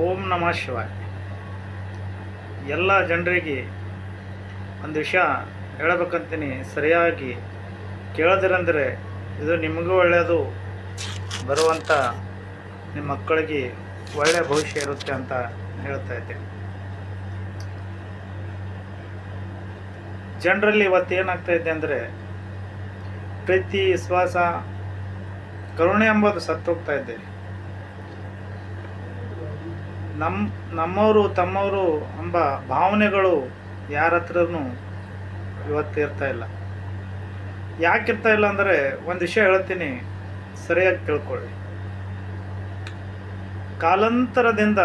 ಓಂ ನಮಃ ಶಿವಾಯ. ಎಲ್ಲ ಜನರಿಗೆ ಒಂದು ವಿಷಯ ಹೇಳಬೇಕಂತೀನಿ ಸರಿಯಾಗಿ ಕೇಳಿದ್ರಂದರೆ ಇದು ನಿಮಗೂ ಒಳ್ಳೆಯದು ಬರುವಂಥ ನಿಮ್ಮ ಮಕ್ಕಳಿಗೆ ಒಳ್ಳೆಯ ಭವಿಷ್ಯ ಇರುತ್ತೆ ಅಂತ ಹೇಳ್ತಾ ಇದ್ದೀನಿ. ಜನರಲ್ಲಿ ಇವತ್ತು ಏನಾಗ್ತಾ ಇದೆ ಅಂದರೆ ಪ್ರೀತಿ, ವಿಶ್ವಾಸ, ಕರುಣೆ ಎಂಬುದು ಸತ್ತೋಗ್ತಾ ಇದೆ. ನಮ್ಮ ನಮ್ಮವರು, ತಮ್ಮವರು ಎಂಬ ಭಾವನೆಗಳು ಯಾರ ಹತ್ರನು ಇವತ್ತು ಇರ್ತಾ ಇಲ್ಲ. ಯಾಕೆ ಇರ್ತಾ ಇಲ್ಲ ಅಂದರೆ ಒಂದು ವಿಷಯ ಹೇಳ್ತೀನಿ, ಸರಿಯಾಗಿ ತಿಳ್ಕೊಳ್ಳಿ. ಕಾಲಾಂತರದಿಂದ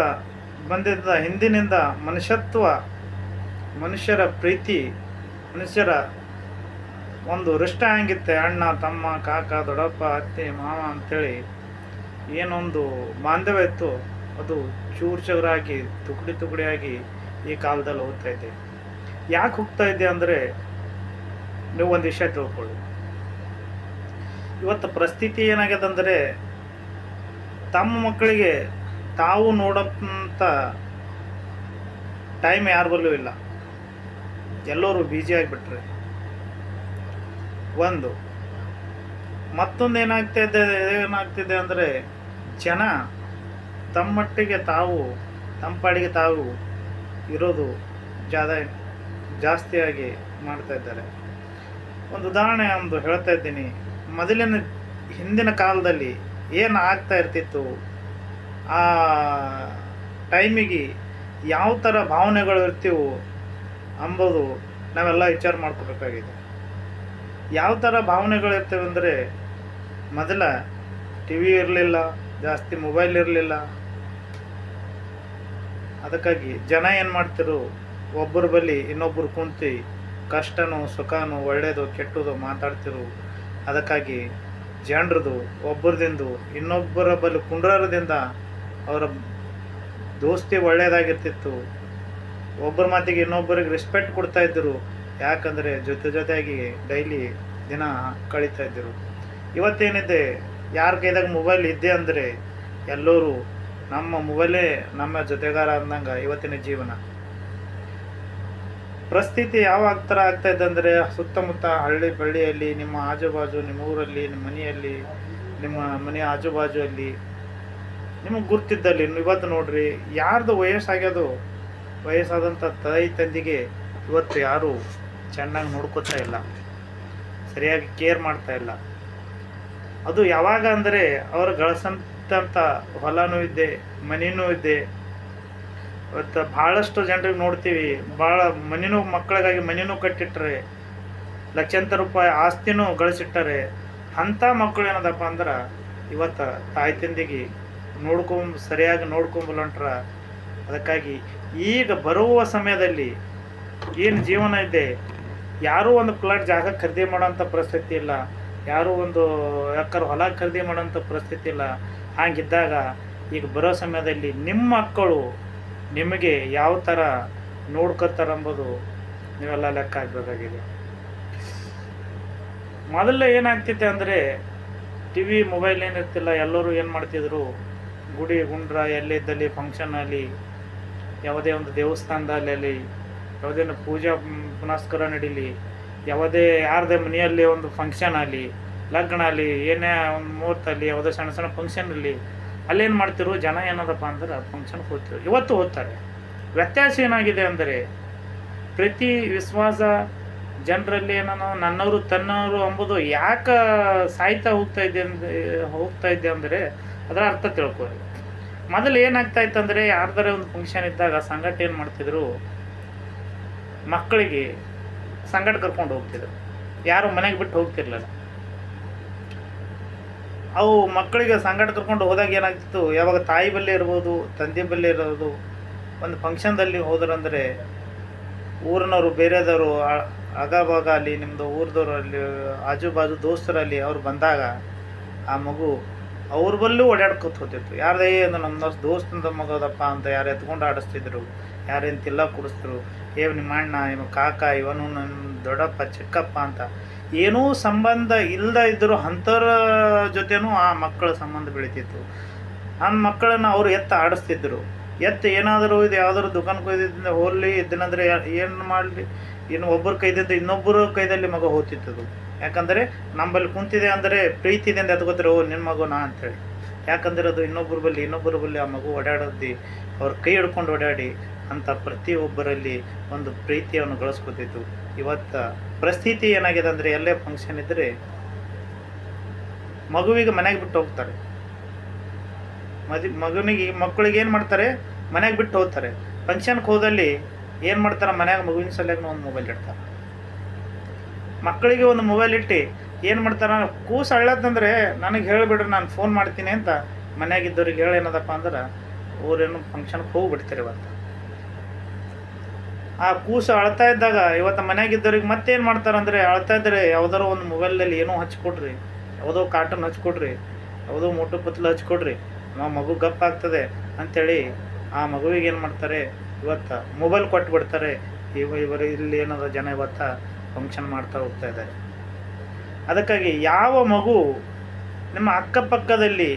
ಬಂದಿದ್ದ ಹಿಂದಿನಿಂದ ಮನುಷ್ಯತ್ವ, ಮನುಷ್ಯರ ಪ್ರೀತಿ, ಮನುಷ್ಯರ ಒಂದು ರಿಷ್ಟ ಹೆಂಗಿತ್ತೆ, ಅಣ್ಣ, ತಮ್ಮ, ಕಾಕ, ದೊಡ್ಡಪ್ಪ, ಅತ್ತೆ, ಮಾವ ಅಂಥೇಳಿ ಏನೊಂದು ಬಾಂಧವ್ಯ ಇತ್ತು. ಅದು ಚೂರು ಚೂರಾಗಿ, ತುಕಡಿ ತುಕಡಿಯಾಗಿ ಈ ಕಾಲದಲ್ಲಿ ಹೋಗ್ತಾ ಇದೆ. ಯಾಕೆ ಹೋಗ್ತಾ ಇದೆ ಅಂದರೆ ನೀವು ಒಂದು ವಿಷಯ ತಿಳ್ಕೊಳ್ಳಿ. ಇವತ್ತು ಪರಿಸ್ಥಿತಿ ಏನಾಗಿದೆ ಅಂದರೆ ತಮ್ಮ ಮಕ್ಕಳಿಗೆ ತಾವು ನೋಡೋಂಥ ಟೈಮ್ ಯಾರ ಬಲ್ಲೂ ಇಲ್ಲ. ಎಲ್ಲರೂ ಬ್ಯುಸಿ ಆಗಿಬಿಟ್ರೆ. ಒಂದು, ಮತ್ತೊಂದು ಏನಾಗ್ತಾ ಇದೆ, ಏನಾಗ್ತಿದೆ ಅಂದರೆ ಜನ ತಮ್ಮಟ್ಟಿಗೆ ತಾವು ತಮ್ಮ ಪಾಡಿಗೆ ತಾವು ಇರೋದು ಜಾದ, ಜಾಸ್ತಿಯಾಗಿ ಮಾಡ್ತಾ ಇದ್ದಾರೆ. ಒಂದು ಉದಾಹರಣೆ ಒಂದು ಹೇಳ್ತಾ ಇದ್ದೀನಿ. ಮೊದಲಿನ ಹಿಂದಿನ ಕಾಲದಲ್ಲಿ ಏನು ಆಗ್ತಾ ಇರ್ತಿತ್ತು? ಆ ಟೈಮಿಗೆ ಯಾವ ಥರ ಭಾವನೆಗಳು ಇರ್ತೀವೋ ಅಂಬೋದು ನಾವೆಲ್ಲ ವಿಚಾರ ಮಾಡ್ಕೋಬೇಕಾಗಿದೆ. ಯಾವ ಥರ ಭಾವನೆಗಳು ಇರ್ತೇವೆ ಅಂದರೆ ಮೊದಲ ಟಿ ವಿ ಇರಲಿಲ್ಲ, ಜಾಸ್ತಿ ಮೊಬೈಲ್ ಇರಲಿಲ್ಲ ಅದಕ್ಕಾಗಿ ಜನ ಏನು ಮಾಡ್ತಿರು ಒಬ್ಬರ ಬಳಿ ಇನ್ನೊಬ್ಬರು ಕುಂತು ಕಷ್ಟನೋ, ಸುಖನೋ ಒಳ್ಳೆಯದು ಕೆಟ್ಟದು ಮಾತಾಡ್ತಿರು. ಅದಕ್ಕಾಗಿ ಜನರದು ಒಬ್ಬರದಿಂದ ಇನ್ನೊಬ್ಬರ ಬಳಿ ಕುಂಡ್ರದಿಂದ ಅವರ ದೋಸ್ತಿ ಒಳ್ಳೆಯದಾಗಿರ್ತಿತ್ತು ಒಬ್ಬರ ಮಾತಿಗೆ ಇನ್ನೊಬ್ಬರಿಗೆ ರೆಸ್ಪೆಕ್ಟ್ ಕೊಡ್ತಾ ಇದ್ದರು. ಯಾಕಂದರೆ ಜೊತೆ ಜೊತೆಯಾಗಿ ಡೈಲಿ ದಿನ ಕಳೀತಾ ಇದ್ದರು. ಇವತ್ತೇನಿದೆ, ಯಾರ ಕೈದಾಗ ಮೊಬೈಲ್ ಇದ್ದೆ ಅಂದರೆ ಎಲ್ಲರೂ ನಮ್ಮ ಮೊಬೈಲೇ ನಮ್ಮ ಜೊತೆಗಾರ ಅಂದಂಗೆ ಇವತ್ತಿನ ಜೀವನ. ಪರಿಸ್ಥಿತಿ ಯಾವ ಥರ ಆಗ್ತಾ ಇದ್ದಂದರೆ ಸುತ್ತಮುತ್ತ ಹಳ್ಳಿ ಬಳ್ಳಿಯಲ್ಲಿ, ನಿಮ್ಮ ಆಜುಬಾಜು ನಿಮ್ಮ ಊರಲ್ಲಿ, ನಿಮ್ಮ ಮನೆಯಲ್ಲಿ, ನಿಮ್ಮ ಮನೆಯ ಆಜುಬಾಜುಯಲ್ಲಿ, ನಿಮಗೆ ಗುರ್ತಿದ್ದಲ್ಲಿ ಇವತ್ತು ನೋಡ್ರಿ, ಯಾರ್ದು ವಯಸ್ಸಾಗ್ಯದು ವಯಸ್ಸಾದಂಥ ತಾಯಿ ತಂದಿಗೆ ಇವತ್ತು ಯಾರು ಚೆನ್ನಾಗಿ ನೋಡ್ಕೋತಾ ಇಲ್ಲ. ಸರಿಯಾಗಿ ಕೇರ್ ಮಾಡ್ತಾ ಇಲ್ಲ. ಅದು ಯಾವಾಗ ಅಂದರೆ ಅವರು ಗಳಿಸಂತ ಹೊಲನೂ ಇದೆ ಮನೆಯೂ ಇದೆ. ಇವತ್ತು ಭಾಳಷ್ಟು ಜನರಿಗೆ ನೋಡ್ತೀವಿ, ಭಾಳ ಮನೆನೂ ಮಕ್ಕಳಿಗಾಗಿ ಮನೆನೂ ಕಟ್ಟಿಟ್ರೆ, ಲಕ್ಷಾಂತರ ರೂಪಾಯಿ ಆಸ್ತಿನೂ ಗಳಿಸಿಟ್ಟರೆ, ಅಂಥ ಮಕ್ಕಳು ಏನದಪ್ಪ ಅಂದ್ರೆ, ಇವತ್ತು ತಾಯಿ ತಂದಿಗೆ ನೋಡ್ಕೊಂಬ, ಸರಿಯಾಗಿ ನೋಡ್ಕೊಂಬಲ್ಲಂಟ್ರ ಅದಕ್ಕಾಗಿ ಈಗ ಬರುವ ಸಮಯದಲ್ಲಿ ಏನು ಜೀವನ ಇದೆ, ಯಾರೂ ಒಂದು ಪ್ಲಾಟ್ ಜಾಗ ಖರೀದಿ ಮಾಡೋಂಥ ಪರಿಸ್ಥಿತಿ ಇಲ್ಲ, ಯಾರೂ ಒಂದು ಎಕರೆ ಹೊಲ ಖರೀದಿ ಮಾಡೋಂಥ ಪರಿಸ್ಥಿತಿ ಇಲ್ಲ ಹಾಗಿದ್ದಾಗ ಈಗ ಬರೋ ಸಮಯದಲ್ಲಿ ನಿಮ್ಮ ಮಕ್ಕಳು ನಿಮಗೆ ಯಾವ ಥರ ನೋಡ್ಕೋತಾರಂಬುದು ನೀವೆಲ್ಲ ಲೆಕ್ಕ ಹಾಕಬೇಕಾಗಿದೆ. ಮೊದಲು ಏನಾಗ್ತಿತ್ತು ಅಂದರೆ ಟಿ ವಿ ಮೊಬೈಲ್ ಏನಿರ್ತಿಲ್ಲ, ಎಲ್ಲರೂ ಏನು ಮಾಡ್ತಿದ್ರು? ಗುಡಿ ಗುಂಡ್ರ ಎಲ್ಲಿದ್ದಲ್ಲಿ ಫಂಕ್ಷನ್ ಅಲ್ಲಿ, ಯಾವುದೇ ಒಂದು ದೇವಸ್ಥಾನದಲ್ಲಿ, ಯಾವುದೇ ಪೂಜಾ ಪುನಸ್ಕಾರ ನಡೀಲಿ, ಯಾವುದೇ ಯಾರದೇ ಮನೆಯಲ್ಲಿ ಒಂದು ಫಂಕ್ಷನ್ ಆಗಲಿ ಲಗ್ನ ಅಲ್ಲಿ ಏನೇ ಒಂದು ಮುಹೂರ್ತ ಅಲ್ಲಿ ಯಾವುದೇ ಸಣ್ಣ ಸಣ್ಣ ಫಂಕ್ಷನ್ ಇರಲಿ ಅಲ್ಲೇನು ಮಾಡ್ತಿರು? ಜನ ಏನದಪ್ಪ ಅಂದ್ರೆ ಫಂಕ್ಷನ್ ಹೋಗ್ತಿರು. ಇವತ್ತು ಹೋಗ್ತಾರೆ. ವ್ಯತ್ಯಾಸ ಏನಾಗಿದೆ ಅಂದರೆ, ಪ್ರತಿ ವಿಶ್ವಾಸ ಜನರಲ್ಲಿ ಏನೋ ನನ್ನವರು, ತನ್ನವರು ಅಂಬುದು ಯಾಕೆ ಸಾಯ್ತಾ ಹೋಗ್ತಾ ಇದೆ ಹೋಗ್ತಾ ಇದೆ ಅಂದರೆ, ಅದರ ಅರ್ಥ ತಿಳ್ಕೊಳ್ಳಿ. ಮೊದಲು ಏನಾಗ್ತಾ ಇತ್ತು ಅಂದರೆ, ಯಾರ್ದಾರೆ ಒಂದು ಫಂಕ್ಷನ್ ಇದ್ದಾಗ ಸಂಘಟ ಏನು ಮಾಡ್ತಿದ್ರು? ಮಕ್ಕಳಿಗೆ ಸಂಗಟ ಕರ್ಕೊಂಡು ಹೋಗ್ತಿದ್ರು. ಯಾರು ಮನೆಗೆ ಬಿಟ್ಟು ಹೋಗ್ತಿರ್ಲಿಲ್ಲ. ಅವು ಮಕ್ಕಳಿಗೆ ಸಂಗಡ ಕರ್ಕೊಂಡು ಹೋದಾಗ ಏನಾಗ್ತಿತ್ತು? ಯಾವಾಗ ತಾಯಿ ಬಲ್ಲಿ ಇರ್ಬೋದು, ತಂದೆ ಬಲ್ಲಿ ಇರೋದು, ಒಂದು ಫಂಕ್ಷನ್ದಲ್ಲಿ ಹೋದ್ರಂದರೆ ಊರಿನವರು ಬೇರೆದವರು ಆಗಾಭಾಗ ಅಲ್ಲಿ ನಿಮ್ಮದು ಊರದವ್ರು ಅಲ್ಲಿ ಆಜು ಬಾಜು ದೋಸ್ತರಲ್ಲಿ ಅವ್ರು ಬಂದಾಗ ಆ ಮಗು ಅವ್ರ ಬಲ್ಲೂ ಓಡಾಡ್ಕೊತ ಹೋಗ್ತಿತ್ತು. ಯಾರದೇ ಇದು ನಮ್ಮ ದೋಸ್ತಂದ ಮಗದಪ್ಪ ಅಂತ ಯಾರು ಎತ್ಕೊಂಡು ಆಡಿಸ್ತಿದ್ರು, ಯಾರೇನು ತಿಲ್ಲ ಕುಡಿಸ್ತಿದ್ರು. ಏ, ನಿಮ್ಮ ಅಣ್ಣ ಇವ ಕಾಕ, ಇವನು ನನ್ನ ದೊಡ್ಡಪ್ಪ, ಚಿಕ್ಕಪ್ಪ ಅಂತ ಏನೂ ಸಂಬಂಧ ಇಲ್ಲದ ಇದ್ದರೂ ಅಂಥವ್ರ ಜೊತೆನೂ ಆ ಮಕ್ಕಳ ಸಂಬಂಧ ಬೆಳೀತಿತ್ತು. ಆ ಮಕ್ಕಳನ್ನು ಅವರು ಎತ್ತ ಆಡಿಸ್ತಿದ್ರು. ಎತ್ತ ಏನಾದರೂ ಇದು ಯಾವ್ದಾದ್ರು ದುಕಾನ್ ಹೋಗಿದ್ದಿಂದ ಹೋಗ್ಲಿ ಇದ್ದನಂದ್ರೆ ಏನು ಮಾಡಲಿ? ಇನ್ನು ಒಬ್ಬರ ಕೈದಿಂದ ಇನ್ನೊಬ್ಬರ ಕೈದಲ್ಲಿ ಮಗ ಹೋಗ್ತಿತ್ತದು. ಯಾಕಂದರೆ ನಮ್ಮಲ್ಲಿ ಕುಂತಿದೆ ಅಂದರೆ ಪ್ರೀತಿ ಇದೆ ಅಂತ ಎತ್ಕೋತಾರೆ, ಓ ನಿನ್ನ ಮಗುನಾ ಅಂತೇಳಿ. ಯಾಕಂದರೆ ಅದು ಇನ್ನೊಬ್ಬರು ಬಲ್ಲಿ ಇನ್ನೊಬ್ಬರು ಬಲ್ಲಿ ಆ ಮಗು ಓಡಾಡೋದು, ಅವ್ರ ಕೈ ಹಿಡ್ಕೊಂಡು ಓಡಾಡಿ ಅಂತ ಪ್ರತಿಯೊಬ್ಬರಲ್ಲಿ ಒಂದು ಪ್ರೀತಿಯನ್ನು ಗಳಿಸ್ಕೊತಿತ್ತು. ಇವತ್ತು ಪರಿಸ್ಥಿತಿ ಏನಾಗಿದೆ ಅಂದರೆ ಎಲ್ಲೇ ಫಂಕ್ಷನ್ ಇದ್ದರೆ ಮಗುವಿಗೆ ಮನೆಗೆ ಬಿಟ್ಟು ಹೋಗ್ತಾರೆ. ಮದಿ, ಮಗನಿಗೆ, ಮಕ್ಕಳಿಗೆ ಏನು ಮಾಡ್ತಾರೆ? ಮನೆಗೆ ಬಿಟ್ಟು ಹೋಗ್ತಾರೆ. ಫಂಕ್ಷನ್ಗೆ ಹೋದಲ್ಲಿ ಏನು ಮಾಡ್ತಾರೆ? ಮನ್ಯಾಗ ಮಗುವಿನ ಸಲುವಾಗಿ ಒಂದು ಮೊಬೈಲ್ ಇಡ್ತಾರೆ. ಮಕ್ಕಳಿಗೆ ಒಂದು ಮೊಬೈಲ್ ಇಟ್ಟು ಏನು ಮಾಡ್ತಾರೆ? ಕೂಸು ನನಗೆ ಹೇಳಿಬಿಡ್ರಿ, ನಾನು ಫೋನ್ ಮಾಡ್ತೀನಿ ಅಂತ ಮನೆಯಾಗಿದ್ದವ್ರಿಗೆ ಹೇಳೇನದಪ್ಪ ಅಂದ್ರೆ, ಊರೇನು ಫಂಕ್ಷನ್ಗೆ ಹೋಗಿಬಿಡ್ತಾರೆ ಇವತ್ತು. ಆ ಕೂಸು ಅಳ್ತಾ ಇದ್ದಾಗ ಇವತ್ತು ಮನ್ಯಾಗಿದ್ದವ್ರಿಗೆ ಮತ್ತೇನು ಮಾಡ್ತಾರೆ ಅಂದರೆ ಅಳ್ತಾ ಇದ್ದರೆ ಯಾವ್ದಾರೋ ಒಂದು ಮೊಬೈಲಲ್ಲಿ ಏನೋ ಹಚ್ಕೊಡ್ರಿ ಯಾವುದೋ ಕಾರ್ಟೂನ್ ಹಚ್ಕೊಡ್ರಿ ಯಾವುದೋ ಮೋಟು ಪತ್ಲು ಹಚ್ಕೊಡ್ರಿ ನಮ್ಮ ಮಗು ಗಪ್ ಆಗ್ತದೆ ಅಂಥೇಳಿ ಆ ಮಗುವಿಗೆ ಏನು ಮಾಡ್ತಾರೆ? ಇವತ್ತು ಮೊಬೈಲ್ ಕೊಟ್ಟು ಬಿಡ್ತಾರೆ ಇವ ಇವರು ಇಲ್ಲಿ ಏನದ ಜನ ಇವತ್ತು ಫಂಕ್ಷನ್ ಮಾಡ್ತಾ ಹೋಗ್ತಾ ಇದ್ದಾರೆ. ಅದಕ್ಕಾಗಿ ಯಾವ ಮಗು ನಿಮ್ಮ ಅಕ್ಕಪಕ್ಕದಲ್ಲಿ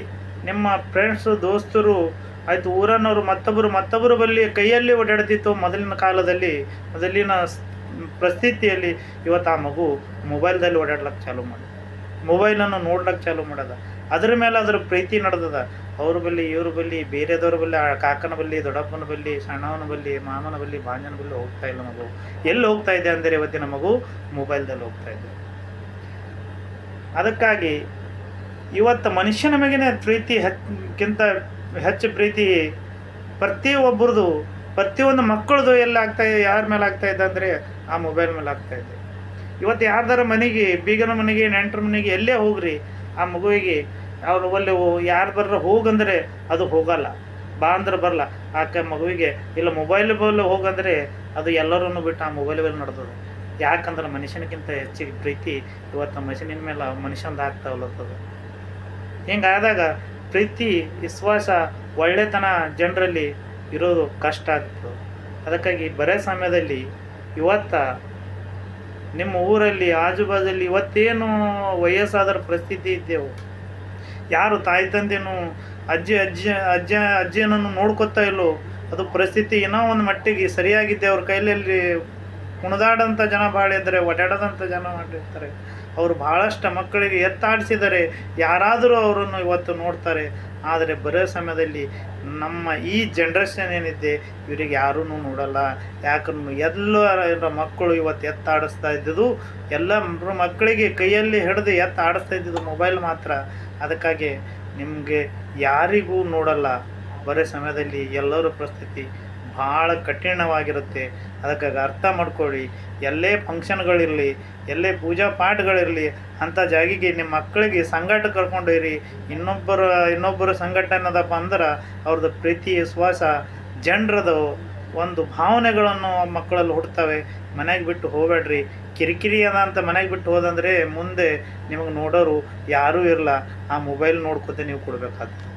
ನಿಮ್ಮ ಫ್ರೆಂಡ್ಸು ದೋಸ್ತರು ಆಯಿತು ಊರನ್ನವರು ಮತ್ತೊಬ್ಬರು ಮತ್ತೊಬ್ಬರು ಬಲ್ಲಿ ಕೈಯಲ್ಲಿ ಓಡಾಡ್ತಿತ್ತು. ಮೊದಲಿನ ಕಾಲದಲ್ಲಿ, ಮೊದಲಿನ ಪರಿಸ್ಥಿತಿಯಲ್ಲಿ ಇವತ್ತು ಆ ಮಗು ಮೊಬೈಲ್ದಲ್ಲಿ ಓಡಾಡ್ಲಕ್ಕೆ ಚಾಲೂ ಮೊಬೈಲ್ ಮೊಬೈಲನ್ನು ನೋಡ್ಲಕ್ಕೆ ಚಾಲೂ ಮಾಡದ. ಅದ್ರ ಮೇಲೆ ಅದ್ರ ಪ್ರೀತಿ ನಡೆದದ. ಅವ್ರ ಬಲ್ಲಿ, ಇವ್ರ ಬಲ್ಲಿ, ಬೇರೆದವ್ರ ಬಲ್ಲಿ, ಆ ಕಾಕನ ಬಲ್ಲಿ, ದೊಡ್ಡಪ್ಪನ ಬಲ್ಲಿ, ಸಣ್ಣವನ ಬಲ್ಲಿ, ಮಾಮನ ಬಲ್ಲಿ ಬಾಂಜನ ಬಲ್ಲಿ ಹೋಗ್ತಾ ಇಲ್ಲ ಮಗು. ಎಲ್ಲಿ ಹೋಗ್ತಾ ಇದೆ ಅಂದರೆ ಇವತ್ತಿನ ಮಗು ಮೊಬೈಲ್ದಲ್ಲಿ ಹೋಗ್ತಾ ಇದೆ. ಅದಕ್ಕಾಗಿ ಇವತ್ತು ಮನುಷ್ಯನ ಮೇಗಿನ ಪ್ರೀತಿ ಹೆಚ್ಚಕ್ಕಿಂತ ಹೆಚ್ಚು ಪ್ರೀತಿ ಪ್ರತಿಯೊಬ್ಬರದು, ಪ್ರತಿಯೊಂದು ಮಕ್ಕಳದು ಎಲ್ಲ ಆಗ್ತಾ ಯಾರ ಮೇಲೆ ಆಗ್ತಾ ಇದೆ ಅಂದರೆ ಆ ಮೊಬೈಲ್ ಮೇಲೆ ಆಗ್ತಾ ಇದೆ. ಇವತ್ತು ಯಾರ್ದಾರ ಮನೆಗೆ, ಬೀಗನ ಮನೆಗೆ, ನೆಂಟರ ಮನೆಗೆ ಎಲ್ಲೇ ಹೋಗ್ರಿ, ಆ ಮಗುವಿಗೆ, ಅವ್ರು ಒಲ್ಲೆ ಯಾರು ಬರ್ರ ಹೋಗಂದರೆ ಅದು ಹೋಗಲ್ಲ, ಬಾ ಅಂದ್ರೆ ಬರಲ್ಲ ಆಕೆ ಮಗುವಿಗೆ, ಇಲ್ಲ ಮೊಬೈಲ್ ಬಲ್ಲಿ ಹೋಗಂದರೆ ಅದು ಎಲ್ಲರನ್ನು ಬಿಟ್ಟು ಆ ಮೊಬೈಲ್ ಮೇಲೆ ನಡೆದದು ಯಾಕಂದ್ರೆ ಮನುಷ್ಯನಕ್ಕಿಂತ ಹೆಚ್ಚಿಗೆ ಪ್ರೀತಿ ಇವತ್ತು ಮನುಷ್ಯನಿನ ಮೇಲೆ ಮನುಷ್ಯಂದು ಆಗ್ತಾ ಹಿಂಗಾದಾಗ ಪ್ರೀತಿ, ವಿಶ್ವಾಸ, ಒಳ್ಳೆತನ ಜನರಲ್ಲಿ ಇರೋದು ಕಷ್ಟ ಆಗ್ತದೆ. ಅದಕ್ಕಾಗಿ ಬರೇ ಸಮಯದಲ್ಲಿ ಇವತ್ತ ನಿಮ್ಮ ಊರಲ್ಲಿ ಆಜುಬಾಜಲ್ಲಿ ಇವತ್ತೇನು ವಯಸ್ಸಾದರ ಪರಿಸ್ಥಿತಿ ಇದ್ದೆವು. ಯಾರು ತಾಯಿ ತಂದೆನೂ, ಅಜ್ಜಿ ಅಜ್ಜಿ, ಅಜ್ಜ ಅಜ್ಜಿಯನ್ನು ನೋಡ್ಕೊತಾ ಇಲ್ಲೋ, ಅದು ಪರಿಸ್ಥಿತಿ ಏನೋ ಒಂದು ಮಟ್ಟಿಗೆ ಸರಿಯಾಗಿದ್ದೆ ಅವ್ರ ಕೈಯಲ್ಲಿ ಕುಣಿದಾಡಂಥ ಜನ ಭಾಳ ಇದ್ದಾರೆ ಓಡಾಡೋದಂಥ ಜನ ಮಾಡಿರ್ತಾರೆ. ಅವರು ಭಾಳಷ್ಟು ಮಕ್ಕಳಿಗೆ ಎತ್ತಾಡಿಸಿದರೆ ಯಾರಾದರೂ ಅವರನ್ನು ಇವತ್ತು ನೋಡ್ತಾರೆ. ಆದರೆ ಬರೋ ಸಮಯದಲ್ಲಿ ನಮ್ಮ ಈ ಜನ್ರೇಷನ್ ಏನಿದೆ, ಇವರಿಗೆ ಯಾರೂ ನೋಡಲ್ಲ. ಯಾಕಂದ್ರೆ ಎಲ್ಲರ ಮಕ್ಕಳು ಇವತ್ತು ಎತ್ತಾಡಿಸ್ತಾ ಇದ್ದಿದ್ದು ಎಲ್ಲ ಮಕ್ಕಳಿಗೆ ಕೈಯಲ್ಲಿ ಹಿಡಿದು ಎತ್ತಾಡಿಸ್ತಾ ಇದ್ದಿದ್ದು ಮೊಬೈಲ್ ಮಾತ್ರ. ಅದಕ್ಕಾಗಿ ನಿಮಗೆ ಯಾರಿಗೂ ನೋಡಲ್ಲ. ಬರೋ ಸಮಯದಲ್ಲಿ ಎಲ್ಲರ ಪರಿಸ್ಥಿತಿ ಭಾಳ ಕಠಿಣವಾಗಿರುತ್ತೆ. ಅದಕ್ಕಾಗಿ ಅರ್ಥ ಮಾಡ್ಕೊಳ್ಳಿ. ಎಲ್ಲೇ ಫಂಕ್ಷನ್ಗಳಿರಲಿ ಎಲ್ಲೇ ಪೂಜಾ ಪಾಠಗಳಿರಲಿ, ಅಂಥ ಜಾಗಿಗೆ ನಿಮ್ಮ ಮಕ್ಕಳಿಗೆ ಸಂಘಟ ಕರ್ಕೊಂಡೊಯ್ರಿ. ಇನ್ನೊಬ್ಬರ ಇನ್ನೊಬ್ಬರ ಸಂಘಟನೆ ಅನ್ನೋದಪ್ಪ ಅಂದ್ರೆ ಅವ್ರದ್ದು ಪ್ರೀತಿ, ವಿಶ್ವಾಸ, ಜನರದು ಒಂದು ಭಾವನೆಗಳನ್ನು ಮಕ್ಕಳಲ್ಲಿ ಹುಡ್ತವೆ ಮನೆಗೆ ಬಿಟ್ಟು ಹೋಗಬೇಡ್ರಿ. ಕಿರಿಕಿರಿ ಅದ ಅಂತ ಮನೆಗೆ ಬಿಟ್ಟು ಹೋದಂದರೆ ಮುಂದೆ ನಿಮಗೆ ನೋಡೋರು ಯಾರೂ ಇರಲ್ಲ ಆ ಮೊಬೈಲ್ ನೋಡ್ಕೊತ ನೀವು ಕೊಡ್ಬೇಕಾಗ್ತದೆ.